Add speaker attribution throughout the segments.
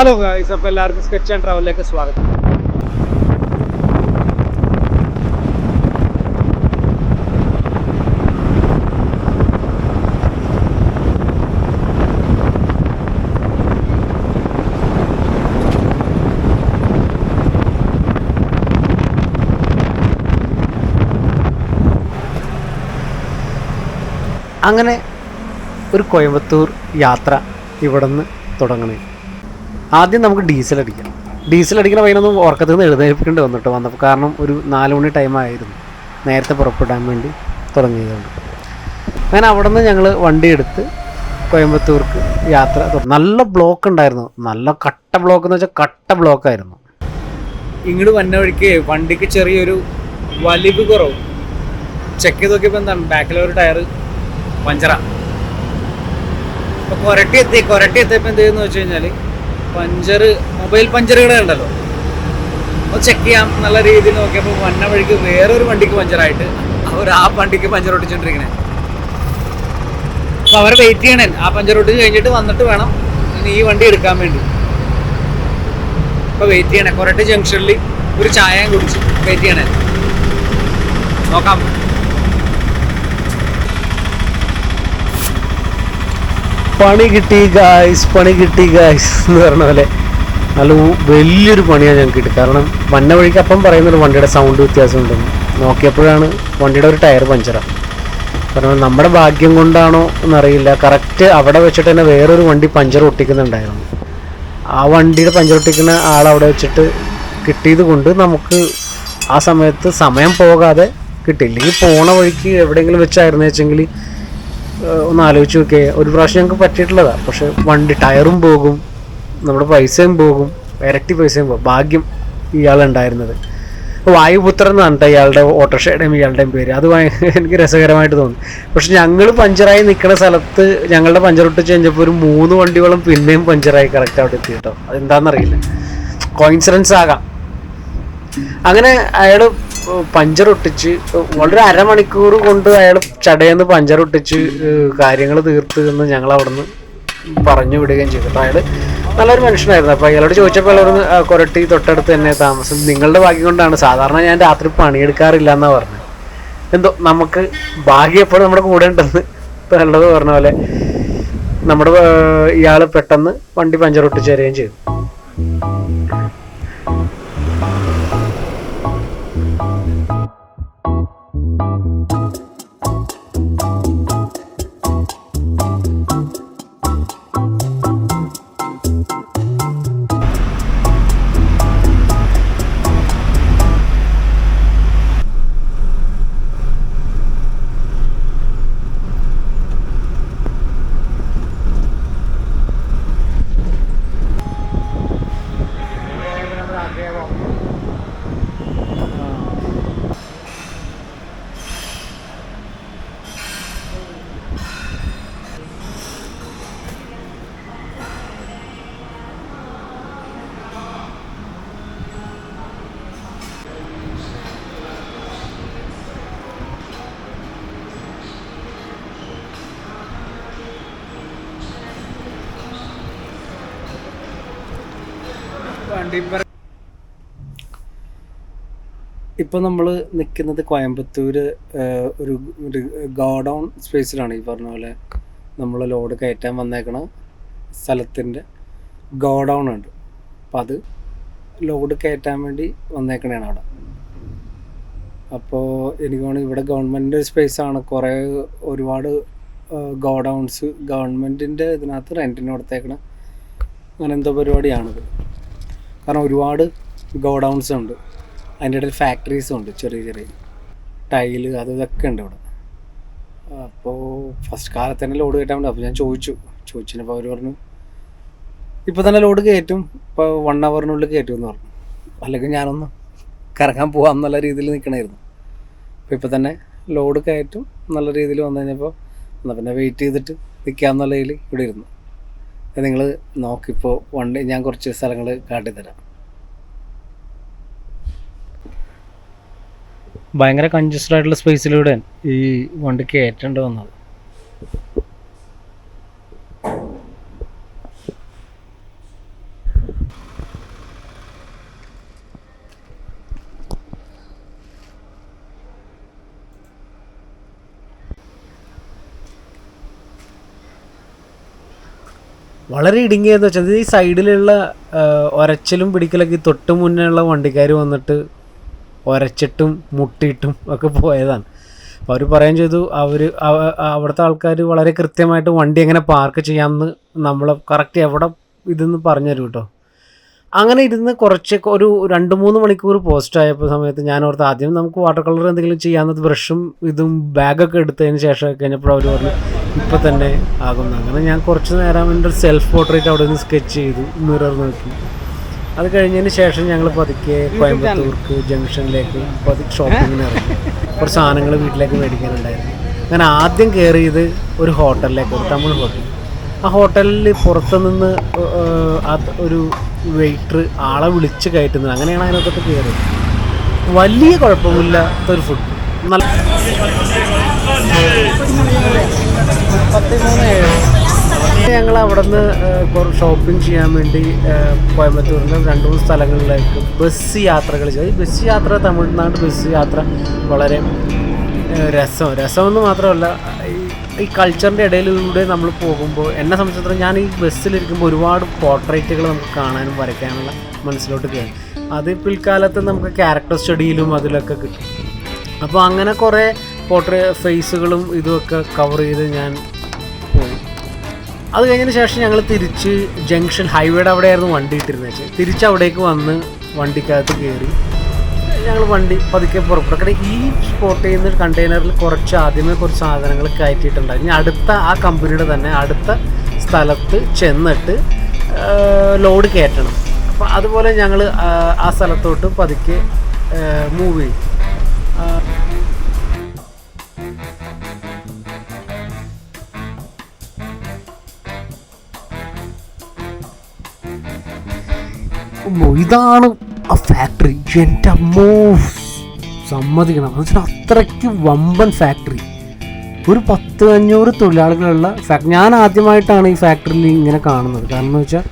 Speaker 1: Hello guys അപ്പോൾ എല്ലാവർക്കും sketch and ട്രാവലിലേക്ക് സ്വാഗതം. അങ്ങനെ ഒരു കോയമ്പത്തൂർ യാത്ര ഇവിടെ നിന്ന് തുടങ്ങണേ. ആദ്യം നമുക്ക് ഡീസൽ അടിക്കാം ഡീസൽ അടിക്കുന്ന പയ്യനൊന്നും ഉറക്കത്തിൽ നിന്ന് എഴുന്നേൽപ്പിക്കേണ്ടി വന്നിട്ട് വന്നപ്പോൾ കാരണം ഒരു നാല് മണി ടൈമായിരുന്നു നേരത്തെ പുറപ്പെടാൻ വേണ്ടി തുടങ്ങിയതുകൊണ്ട്. അങ്ങനെ അവിടെ നിന്ന് ഞങ്ങൾ വണ്ടി എടുത്ത് കോയമ്പത്തൂർക്ക് യാത്ര. നല്ല ബ്ലോക്ക് ഉണ്ടായിരുന്നു. നല്ല കട്ട ബ്ലോക്ക് എന്ന് വെച്ചാൽ കട്ട ബ്ലോക്കായിരുന്നു ഇങ്ങോട്ട് വന്ന വഴിക്ക് വണ്ടിക്ക് ചെറിയൊരു വലിവ് കുറവ്. ചെക്ക് ചെയ്ത് നോക്കിയപ്പോൾ എന്താണ്? ബാക്കിലെ ഒരു ടയർ പഞ്ചറാണ് അപ്പോൾ കൊരട്ടി എത്തി. കൊരട്ടി എത്തിയപ്പോൾ എന്ത് ചെയ്യുന്നു വെച്ച് കഴിഞ്ഞാൽ പഞ്ചർ മൊബൈൽ പഞ്ചറുകൾ ഉണ്ടല്ലോ. അപ്പോൾ ചെക്ക് ചെയ്യാം. നല്ല രീതിയിൽ നോക്കിയപ്പോൾ വന്ന വഴിക്ക് വേറൊരു വണ്ടിക്ക് പഞ്ചറായിട്ട് അവർ ആ വണ്ടിക്ക് പഞ്ചർ ഒട്ടിച്ചോണ്ടിരിക്കണേ. അപ്പോൾ അവർ വെയിറ്റ് ചെയ്യണേ. ആ പഞ്ചർ ഒട്ടിച്ച് കഴിഞ്ഞിട്ട് വന്നിട്ട് വേണം ഇനി ഈ വണ്ടി എടുക്കാൻ വേണ്ടി. അപ്പോൾ വെയിറ്റ് ചെയ്യണേ. കൊരട്ടി ജംഗ്ഷനിൽ ഒരു ചായയും കുടിച്ച് വെയിറ്റ് ചെയ്യണേ. നോക്കാം. പണി കിട്ടി ഗായ്സ് പണി കിട്ടി ഗായ്സ് എന്ന് പറഞ്ഞ പോലെ നല്ല വലിയൊരു പണിയാണ് ഞങ്ങൾക്ക് കിട്ടി കാരണം വന്ന വഴിക്ക് അപ്പം പറയുന്നത് വണ്ടിയുടെ സൗണ്ട് വ്യത്യാസമുണ്ടെന്ന് നോക്കിയപ്പോഴാണ് വണ്ടിയുടെ ഒരു ടയർ പഞ്ചറാണ് കാരണം നമ്മുടെ ഭാഗ്യം കൊണ്ടാണോ എന്നറിയില്ല. കറക്റ്റ് അവിടെ വെച്ചിട്ട് തന്നെ വേറൊരു വണ്ടി പഞ്ചർ ഒട്ടിക്കുന്നുണ്ടായിരുന്നു. ആ വണ്ടിയുടെ പഞ്ചർ ഒട്ടിക്കുന്ന ആൾ അവിടെ വെച്ചിട്ട് കിട്ടിയത് കൊണ്ട് നമുക്ക് ആ സമയത്ത് സമയം പോകാതെ കിട്ടി. ഇല്ലെങ്കിൽ പോണ വഴിക്ക് എവിടെയെങ്കിലും വെച്ചായിരുന്നു വെച്ചെങ്കിൽ ഒന്ന് ആലോചിച്ച് നോക്കിയേ. ഒരു പ്രാവശ്യം ഞങ്ങൾക്ക് പറ്റിയിട്ടുള്ളതാണ് പക്ഷെ വണ്ടി ടയറും പോകും നമ്മുടെ പൈസയും പോകും ഇരട്ടി പൈസയും പോകും. ഭാഗ്യം ഇയാളുണ്ടായിരുന്നത്. വായുപുത്രൻ എന്ന് പറഞ്ഞിട്ട് ഇയാളുടെ ഓട്ടോറിക്ഷയുടെയും ഇയാളുടെയും പേര്. അത് എനിക്ക് രസകരമായിട്ട് തോന്നി. പക്ഷെ ഞങ്ങൾ പഞ്ചറായി നിൽക്കുന്ന സ്ഥലത്ത് ഞങ്ങളുടെ പഞ്ചർ ഇട്ട് കഴിഞ്ഞപ്പോൾ ഒരു മൂന്ന് വണ്ടികളും പിന്നെയും പഞ്ചറായി കറക്റ്റ് അവിടെ എത്തി കേട്ടോ. അതെന്താണെന്നറിയില്ല. കോയിൻസിഡൻസ് ആകാം. അങ്ങനെ അയാൾ പഞ്ചർ ഒട്ടിച്ച് വളരെ അരമണിക്കൂർ കൊണ്ട് അയാൾ ചടയെന്ന് പഞ്ചർ ഒട്ടിച്ച് കാര്യങ്ങൾ തീർത്ത് എന്ന് ഞങ്ങൾ അവിടുന്ന് പറഞ്ഞു വിടുകയും ചെയ്തു. അപ്പോൾ അയാൾ നല്ലൊരു മനുഷ്യനായിരുന്നു. അപ്പോൾ അയാളോട് ചോദിച്ചപ്പോൾ അയാളൊന്ന് കൊരട്ടി തൊട്ടടുത്ത് തന്നെ താമസം. നിങ്ങളുടെ ഭാഗ്യം കൊണ്ടാണ്. സാധാരണ ഞാൻ രാത്രി പണിയെടുക്കാറില്ല എന്നാണ് പറഞ്ഞത് എന്തോ നമുക്ക് ഭാഗ്യം എപ്പോഴും നമ്മുടെ കൂടെ ഉണ്ടെന്ന്. നല്ലത് പറഞ്ഞ പോലെ നമ്മുടെ ഇയാൾ പെട്ടെന്ന് വണ്ടി പഞ്ചർ ഒട്ടിച്ച് തരികയും ചെയ്തു. ഇപ്പോൾ നമ്മൾ നിൽക്കുന്നത് കോയമ്പത്തൂര് ഒരു ഒരു ഗോഡൗൺ സ്പേസിലാണ് ഈ പറഞ്ഞ പോലെ നമ്മൾ ലോഡ് കയറ്റാൻ വന്നേക്കണ സ്ഥലത്തിന്റെ ഗോഡൗൺ ഉണ്ട്. അപ്പം അത് ലോഡ് കയറ്റാൻ വേണ്ടി വന്നേക്കണേണ് അവിടെ. അപ്പോൾ എനിക്ക് തോന്നുന്നു ഇവിടെ ഗവൺമെന്റ് സ്പേസ് ആണ് കുറേ ഒരുപാട് ഗോഡൗൺസ് ഗവൺമെന്റിന്റെ ഇതിനകത്ത് റെന്റിന് കൊടുത്തേക്കണ അങ്ങനെ എന്തോ പരിപാടിയാണിത്. കാരണം ഒരുപാട് ഗോഡൗൺസ് ഉണ്ട്. അതിന്റെ ഇടയിൽ ഫാക്ടറീസും ഉണ്ട്. ചെറിയ ചെറിയ ടൈൽ അത് ഇതൊക്കെ ഉണ്ട് ഇവിടെ. അപ്പോൾ ഫസ്റ്റ് കാലത്ത് തന്നെ ലോഡ് കയറ്റാൻ വേണ്ടി അപ്പോൾ ഞാൻ ചോദിച്ചു. ചോദിച്ചപ്പോൾ അവർ പറഞ്ഞു ഇപ്പോൾ തന്നെ ലോഡ് കയറ്റും. ഇപ്പോൾ വൺ അവറിനുള്ളിൽ കയറ്റും എന്ന് പറഞ്ഞു. അല്ലെങ്കിൽ ഞാനൊന്ന് കറങ്ങാൻ പോകാം എന്നുള്ള രീതിയിൽ നിൽക്കണമായിരുന്നു അപ്പോൾ ഇപ്പോൾ തന്നെ ലോഡ് കയറ്റും നല്ല രീതിയിൽ വന്നു കഴിഞ്ഞപ്പോൾ എന്നാൽ പിന്നെ വെയിറ്റ് ചെയ്തിട്ട് നിൽക്കാം എന്നുള്ള രീതിയിൽ ഇവിടെ ഇരുന്നു. നിങ്ങൾ നോക്കിപ്പോൾ വണ്ടി ഞാൻ കുറച്ച് സ്ഥലങ്ങൾ കാട്ടിത്തരാം. ഭയങ്കര കൺജസ്റ്റഡ് ആയിട്ടുള്ള സ്പേസിലൂടെ ഈ വണ്ടി കയറ്റേണ്ടി വന്നത്. വളരെ ഇടുങ്ങിയെന്ന് വെച്ചാൽ ഈ സൈഡിലുള്ള ഒരച്ചിലും പിടിക്കലൊക്കെ ഈ തൊട്ട് മുന്നേ ഉള്ള വണ്ടിക്കാർ വന്നിട്ട് ഒരച്ചിട്ടും മുട്ടിയിട്ടും ഒക്കെ പോയതാണ്. അപ്പോൾ അവർ പറയുകയും ചെയ്തു അവർ അവിടുത്തെ ആൾക്കാർ വളരെ കൃത്യമായിട്ട് വണ്ടി എങ്ങനെ പാർക്ക് ചെയ്യാമെന്ന് നമ്മൾ കറക്റ്റ് എവിടെ ഇതെന്ന് പറഞ്ഞു തരും കേട്ടോ. അങ്ങനെ ഇരുന്ന് കുറച്ച് ഒരു രണ്ട് മൂന്ന് മണിക്കൂർ പോസ്റ്റ് ആയപ്പോൾ സമയത്ത് ഞാൻ ഓർത്ത് ആദ്യം നമുക്ക് വാട്ടർ കളർ എന്തെങ്കിലും ചെയ്യാമെന്നത് ബ്രഷും ഇതും ബാഗൊക്കെ എടുത്തതിന് ശേഷം കഴിഞ്ഞപ്പോൾ അവർ പറഞ്ഞു ഇപ്പം തന്നെ ആകുന്നു. അങ്ങനെ ഞാൻ കുറച്ച് നേരം എന്റെ സെൽഫ് പോർട്രേറ്റ് അവിടെ നിന്ന് സ്കെച്ച് ചെയ്തു മിറർ നോക്കി. അത് കഴിഞ്ഞതിന് ശേഷം ഞങ്ങൾ പതുക്കെ കോയമ്പത്തൂർക്ക് ജംഗ്ഷനിലേക്ക് പതുക്കെ ഷോപ്പിങ്ങിന് ഇറങ്ങി. കുറച്ച് സാധനങ്ങൾ വീട്ടിലേക്ക് മേടിക്കാനുണ്ടായിരുന്നു. അങ്ങനെ ആദ്യം കയറിയത് ഒരു ഹോട്ടലിലേക്ക് ഒരു തമിഴ് ഹോട്ടൽ. ആ ഹോട്ടലിൽ പുറത്തുനിന്ന് ഒരു വെയിറ്റർ ആളെ വിളിച്ച് കയറ്റുന്നത്. അങ്ങനെയാണ് അതിനകത്തോട്ട് കയറിയത്. വലിയ കുഴപ്പമില്ലാത്തൊരു ഫുഡ് നല്ല ഞങ്ങൾ അവിടെ നിന്ന് ഷോപ്പിംഗ് ചെയ്യാൻ വേണ്ടി കോയമ്പത്തൂരിൽ രണ്ട് മൂന്ന് സ്ഥലങ്ങളിലേക്ക് ബസ് യാത്രകൾ ചെയ്തു. ബസ് യാത്ര തമിഴ്നാട് ബസ് യാത്ര വളരെ രസം. രസമെന്ന് മാത്രമല്ല ഈ- കൾച്ചറിന്റെ ഇടയിലൂടെ നമ്മൾ പോകുമ്പോൾ എന്നെ സംബന്ധിച്ചിടത്തോളം ഞാൻ ഈ ബസ്സിലിരിക്കുമ്പോൾ ഒരുപാട് പോർട്രേറ്റുകൾ നമുക്ക് കാണാനും വരയ്ക്കാനുള്ള മനസ്സിലോട്ട് കയറി. അത് പിൽക്കാലത്ത് നമുക്ക് ക്യാരക്ടർ സ്റ്റഡിയിലും അതിലൊക്കെ കിട്ടും. അപ്പോൾ അങ്ങനെ കുറേ പോർട്രേ ഫേസുകളും ഇതുമൊക്കെ കവർ ചെയ്ത് ഞാൻ അത് കഴിഞ്ഞതിന് ശേഷം ഞങ്ങൾ തിരിച്ച് ജംഗ്ഷൻ ഹൈവേയുടെ അവിടെയായിരുന്നു വണ്ടി ഇട്ടിരുന്നത് തിരിച്ച് അവിടേക്ക് വന്ന് വണ്ടിക്കകത്ത് കയറി ഞങ്ങൾ വണ്ടി പതുക്കെ പുറപ്പെട്ടു. ഈ സ്പോട്ട് ചെയ്യുന്ന കണ്ടെയ്നറിൽ കുറച്ച് ആദ്യമേ കുറച്ച് സാധനങ്ങൾ കയറ്റിയിട്ടുണ്ടായിരുന്നു. ഇനി അടുത്ത ആ കമ്പനിയുടെ തന്നെ അടുത്ത സ്ഥലത്ത് ചെന്നിട്ട് ലോഡ് കയറ്റണം. അപ്പോൾ അതുപോലെ ഞങ്ങൾ ആ സ്ഥലത്തോട്ട് പതുക്കെ മൂവ് ചെയ്തു. ഇതാണ് ആ ഫാക്ടറി എന്റെ അമ്മോ സമ്മതിക്കണം. എന്ന് വെച്ചാൽ അത്രയ്ക്ക് വമ്പൻ ഫാക്ടറി ഒരു പത്ത് അഞ്ഞൂറ് തൊഴിലാളികളുള്ള ഫാക്ടറി ഞാൻ ആദ്യമായിട്ടാണ് ഈ ഫാക്ടറിയിൽ ഇങ്ങനെ കാണുന്നത്. കാരണം എന്ന് വെച്ചാൽ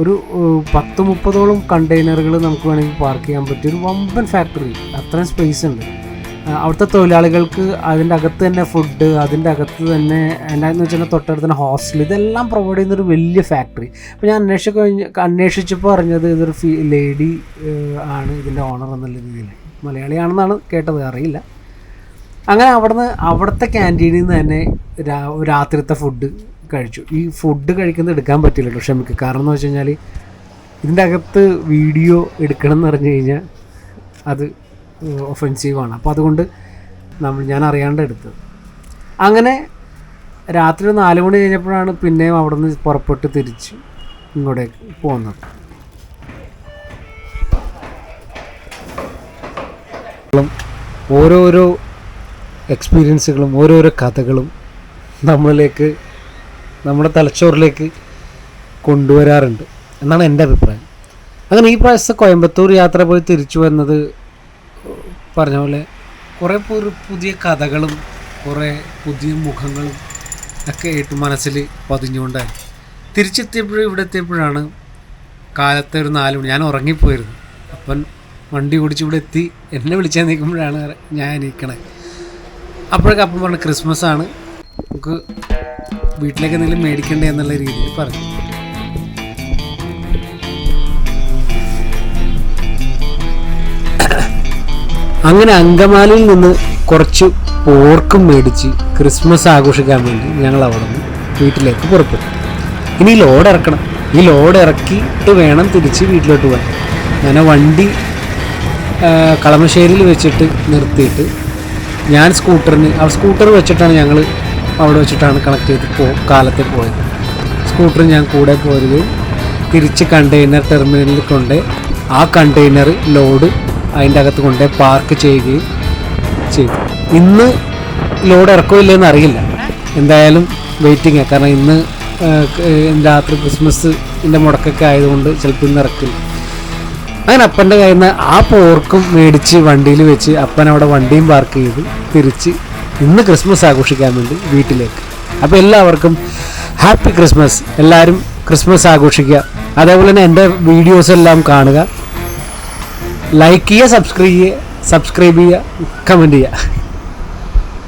Speaker 1: ഒരു പത്ത് മുപ്പതോളം കണ്ടെയ്നറുകൾ നമുക്ക് വേണമെങ്കിൽ പാർക്ക് ചെയ്യാൻ പറ്റിയ ഒരു വമ്പൻ ഫാക്ടറി അത്രയും സ്പേസ് ഉണ്ട്. അവിടുത്തെ തൊഴിലാളികൾക്ക് അതിന്റെ അകത്ത് തന്നെ ഫുഡ് അതിന്റെ അകത്ത് തന്നെ എന്താണെന്ന് വെച്ചാൽ തൊട്ടടുത്ത് തന്നെ ഹോസ്റ്റൽ ഇതെല്ലാം പ്രൊവൈഡ് ചെയ്യുന്ന ഒരു വലിയ ഫാക്ടറി അപ്പോൾ ഞാൻ അന്വേഷിച്ച് കഴിഞ്ഞ് അന്വേഷിച്ചപ്പോൾ അറിഞ്ഞത് ഇതൊരു ഫീ ലേഡി ആണ് ഇതിന്റെ ഓണർ എന്നുള്ള രീതിയിൽ. മലയാളിയാണെന്നാണ് കേട്ടത് അറിയില്ല. അങ്ങനെ അവിടുന്ന് അവിടുത്തെ ക്യാന്റീനിൽ നിന്ന് തന്നെ രാത്രിത്തെ ഫുഡ് കഴിച്ചു. ഈ ഫുഡ് കഴിക്കുന്നത് എടുക്കാൻ പറ്റില്ല കേട്ടോ ക്ഷമിക്ക്. കാരണം എന്ന് വെച്ച് കഴിഞ്ഞാൽ ഇതിന്റെ അകത്ത് വീഡിയോ എടുക്കണം എന്ന് പറഞ്ഞു കഴിഞ്ഞാൽ അത് ഒഫെൻസീവാണ് അപ്പോൾ അതുകൊണ്ട് നമ്മൾ ഞാൻ അറിയാണ്ട് എടുത്തത്. അങ്ങനെ രാത്രി നാല് മണി കഴിഞ്ഞപ്പോഴാണ് പിന്നെയും അവിടെ നിന്ന് പുറപ്പെട്ട് തിരിച്ച് ഇങ്ങോട്ടേക്ക് പോകുന്നത് ഓരോരോ എക്സ്പീരിയൻസുകളും ഓരോരോ കഥകളും നമ്മളിലേക്ക് നമ്മുടെ തലച്ചോറിലേക്ക് കൊണ്ടുവരാറുണ്ട്. എന്നാണ് എന്റെ അഭിപ്രായം. അങ്ങനെ ഈ പ്രാവശ്യത്തെ കോയമ്പത്തൂർ യാത്ര പോയി തിരിച്ചു വന്നത് പറഞ്ഞ പോലെ കുറേ പുതിയ കഥകളും കുറേ പുതിയ മുഖങ്ങളും ഒക്കെ ആയിട്ട് മനസ്സിൽ പതിഞ്ഞുകൊണ്ടായി തിരിച്ചെത്തിയപ്പോഴും ഇവിടെ എത്തിയപ്പോഴാണ് കാലത്തെ ഒരു നാല് മണി ഞാൻ ഉറങ്ങിപ്പോയിരുന്നു. അപ്പം വണ്ടി ഓടിച്ച് ഇവിടെ എത്തി എന്നെ വിളിച്ചാൽ നിൽക്കുമ്പോഴാണ് ഞാൻ എണീക്കണേ. അപ്പോഴൊക്കെ അപ്പം പറഞ്ഞു ക്രിസ്മസ് ആണ് നമുക്ക് വീട്ടിലേക്ക് എന്തെങ്കിലും മേടിക്കണ്ടേ എന്നുള്ള രീതിയിൽ പറഞ്ഞു. അങ്ങനെ അങ്കമാലിയിൽ നിന്ന് കുറച്ച് പോർക്കും മേടിച്ച് ക്രിസ്മസ് ആഘോഷിക്കാൻ വേണ്ടി ഞങ്ങൾ അവിടെ നിന്ന് വീട്ടിലേക്ക് പുറപ്പെട്ടു. ഇനി ലോഡ് ഇറക്കണം. ഈ ലോഡ് ഇറക്കിയിട്ട് വേണം തിരിച്ച് വീട്ടിലോട്ട് പോകാൻ. അങ്ങനെ വണ്ടി കളമശ്ശേരിയിൽ വെച്ചിട്ട് നിർത്തിയിട്ട് ഞാൻ സ്കൂട്ടറിന് ആ സ്കൂട്ടർ വെച്ചിട്ടാണ് ഞങ്ങൾ അവിടെ വെച്ചിട്ടാണ് കണക്ട് ചെയ്ത് പോ കാലത്തെ പോയത്. സ്കൂട്ടർ ഞാൻ കൂടെ പോരുകയും തിരിച്ച് കണ്ടെയ്നർ ടെർമിനലിൽ കൊണ്ട് ആ കണ്ടെയ്നർ ലോഡ് അതിന്റെ അകത്ത് കൊണ്ട് പാർക്ക് ചെയ്യുകയും ചെയ്തു. ഇന്ന് ലോഡ് ഇറക്കുമില്ലെന്ന് അറിയില്ല. എന്തായാലും വെയിറ്റിംഗ് കാരണം ഇന്ന് രാത്രി ക്രിസ്മസിന്റെ മുടക്കൊക്കെ ആയതുകൊണ്ട് ചിലപ്പോൾ ഇന്ന് ഇറക്കില്ല. അങ്ങനെ അപ്പന്റെ കയ്യിൽ നിന്ന് ആ പോർക്കും മേടിച്ച് വണ്ടിയിൽ വെച്ച് അപ്പൻ അവിടെ വണ്ടിയും പാർക്ക് ചെയ്ത് തിരിച്ച് ഇന്ന് ക്രിസ്മസ് ആഘോഷിക്കാൻ വേണ്ടി വീട്ടിലേക്ക്. അപ്പോൾ എല്ലാവർക്കും ഹാപ്പി ക്രിസ്മസ്. എല്ലാവരും ക്രിസ്മസ് ആഘോഷിക്കുക. അതേപോലെ തന്നെ എന്റെ വീഡിയോസ് എല്ലാം കാണുക. ലൈക്ക് ചെയ്യുക സബ്സ്ക്രൈബ് ചെയ്യുക സബ്സ്ക്രൈബ് ചെയ്യുക കമൻറ്റ് ചെയ്യുക